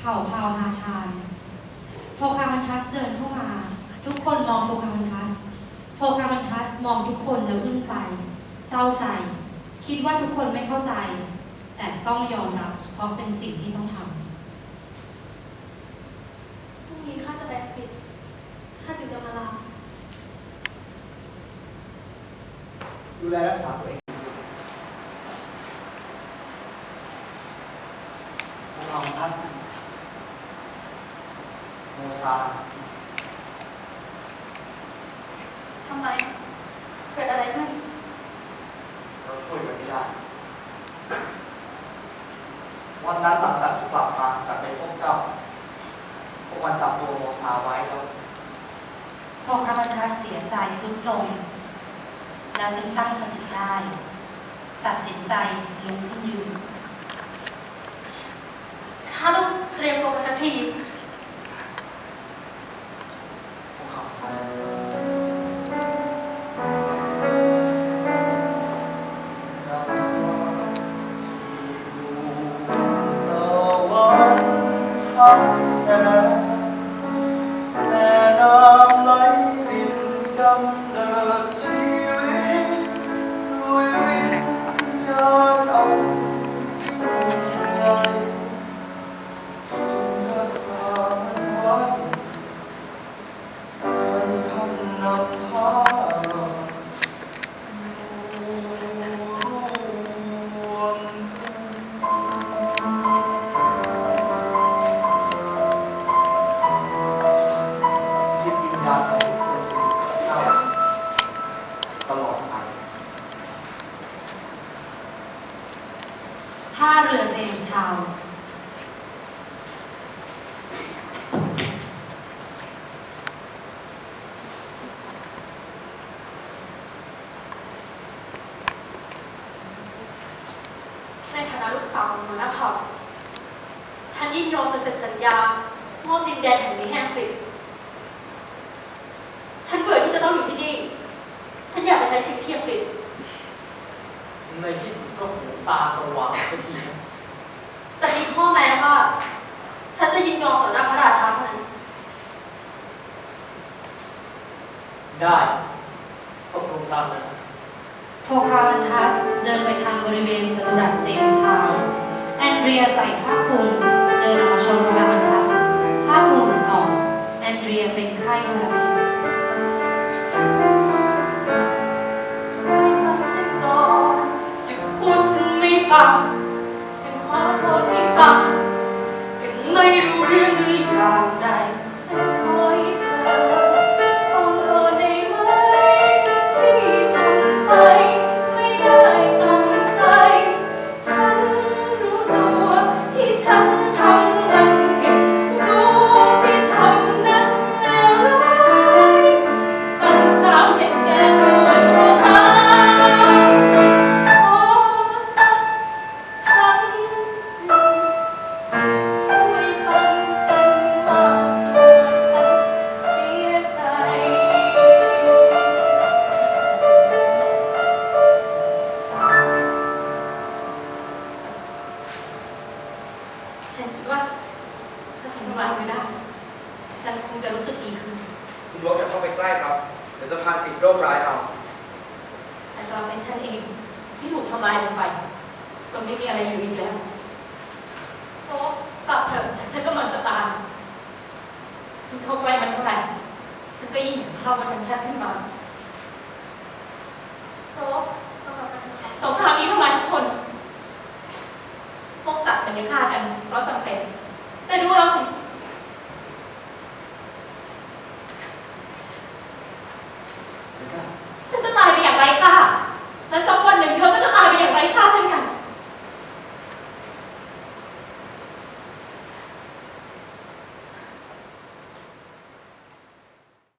เผ่าพาวฮาชานโพคามันทัสเดินเข้ามา ทุกคนมองโพคามันทัสโพคามันทัสมองทุกคนแล้วอึ้งไป เศร้าใจ คิดว่าทุกคนไม่เข้าใจ แต่ต้องยอมรับเพราะเป็นสิ่งที่ต้องทำพรุ่งนี้ข้าจะไปอังกฤษข้าจึงจะมาลาดูแลรักษาตัวเองพวกเราพัส โมซาทำไม เกิดอะไรขึ้น เราช่วยกันไม่ได้ วันนั้นหลังจากที่กลับมาจากไปพบเจ้าพวกมันจับตัวโมซาไว้แล้วโพคามันทัสเสียใจสุดลง แล้วจึงตั้งสติได้ ตัดสินใจลุกขึ้นยืน แม่น้ำไรักของคนเข้าตลอดไปท่าเรือเจมส์ทาวน์ในฐานะลูกสาวของหัวหน้าเผ่าฉันยินยอมจะเซ็นสัญญามอบดินแดนแห่งนี้ให้อังกฤษ ฉันเบื่อที่จะต้องอยู่ที่นี่ ฉันอยากไป ใช้ชีวิตที่อังกฤษในที่สุดก็หูตาสว่างสักทีนะแต่มีข้อแม้ว่าฉันจะยินยอมต่อหน้าพระราชาเท่านั้น ได้ตกลงตามนั้นโพคามันทัสเดินไปทางบริเวณจัตุรัสเจมส์ทาวน์แอนเดรียใส่ผ้าคลุม ฟังฉันขอโทษที่ฟังยังไม่รู้เรื่องหรืออย่างใด นทำลายเธอได้ ฉันคงจะรู้สึกดีขึ้นคุณลบอย่าเข้าไปใกล้ครับเดี๋ยวจะพานติดโรคร้ายเอาแต่ตอนเป็นฉันเองที่ถูกทำลายลงไปจนไม่มีอะไรอยู่อีกแล้วโอ้ปรับเถอะฉันกำลังจะตายยิ่งเข้าใกล้มันเท่าไหร่ฉันก็ยิ่งเห็นภาพมันชันชัดขึ้นมาโอ้สงครามนี้ทำลายทุกคน พวกสัตว์เป็นในฆ่า